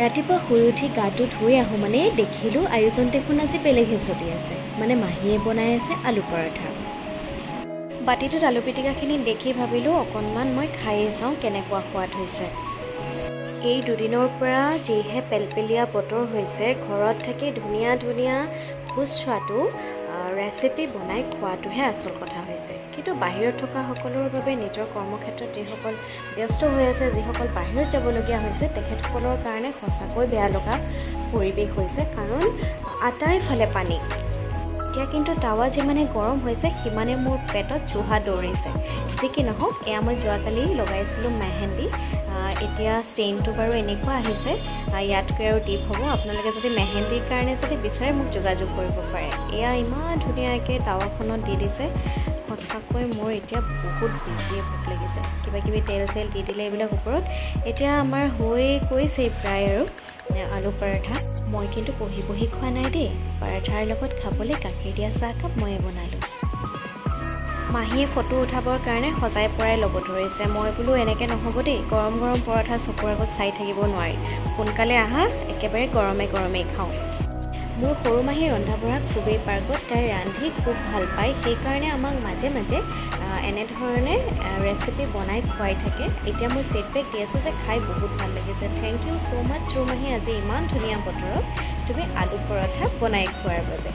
ৰাতিপুৱা শুই উঠি গাটো ধুই আহোঁ মানে দেখিলোঁ আয়োজন দেখোন আজি বেলেগহে চলি আছে। মানে মাহীয়ে বনাই আছে আলু পৰঠা। বাতিটোত আলু পিটিকাখিনি দেখি ভাবিলোঁ অকণমান মই খায়েই চাওঁ কেনেকুৱা সোৱাদ হৈছে। এই দুদিনৰ পৰা যিহে পেলপেলীয়া বতৰ হৈছে ঘৰত থাকি ধুনীয়া ধুনীয়া সুস্বাদু ৰেচিপি বনাই খোৱাটোহে আচল কথা হৈছে। কিন্তু বাহিৰত থকা সকলৰ বাবে নিজৰ কৰ্মক্ষেত্ৰত যিসকল ব্যস্ত হৈ আছে যিসকল বাহিৰত যাবলগীয়া হৈছে তেখেতসকলৰ কাৰণে সঁচাকৈ বেয়া লগা পৰিৱেশ হৈছে। কাৰণ আটাইফালে পানী। এতিয়া কিন্তু টাৱা যিমানে গৰম হৈছে, সিমানে মোৰ পেটত জোহা দৌৰিছে। যি কি নহওক, এয়া মই যোৱাকালি লগাইছিলোঁ মেহেন্দি। এতিয়া ষ্টেইনটো বাৰু এনেকুৱা আহিছে। ইয়াতকৈ আৰু ডিপ হ'ব। আপোনালোকে যদি মেহেন্দিৰ কাৰণে যদি বিচাৰে, মোক যোগাযোগ কৰিব পাৰে। এয়া ইমান ধুনীয়াকৈ টাৱাখনত দি দিছে। সঁচাকৈ মোৰ এতিয়া বহুত বেছিয়ে ভোক লাগিছে। কিবা কিবি তেল চেল দি দিলে এইবিলাক ওপৰত। এতিয়া আমাৰ হৈ গৈছেই প্ৰায় আৰু আলু পৰঠা। মই কিন্তু বহি বহি খোৱা নাই দেই। পৰঠাৰ লগত খাবলৈ গাখীৰ দিয়া চাহকাপ ময়ে বনালোঁ। মাহীয়ে ফটো উঠাবৰ কাৰণে সজাই পৰাই ল'ব ধৰিছে। মই বোলো এনেকৈ নহ'ব দেই। গৰম গৰম পৰঠা চকুৰ আগত চাই থাকিব নোৱাৰি। সোনকালে আহা একেবাৰে গৰমে গৰমেই খাওঁ। মোৰ সৰু মাহী ৰন্ধা বঢ়া খুবেই পাৰ্গত। তাই ৰান্ধি খুব ভাল পায়। সেইকাৰণে আমাক মাজে মাজে এনেধৰণে ৰেচিপি বনাই খুৱাই থাকে। এতিয়া মই ফিডবেক দি আছোঁ যে খাই বহুত ভাল লাগিছে। থেংক ইউ ছ' মাছ ৰুমাহী আজি ইমান ধুনীয়া বতৰত তুমি আলু পৰঠা বনাই খোৱাৰ বাবে।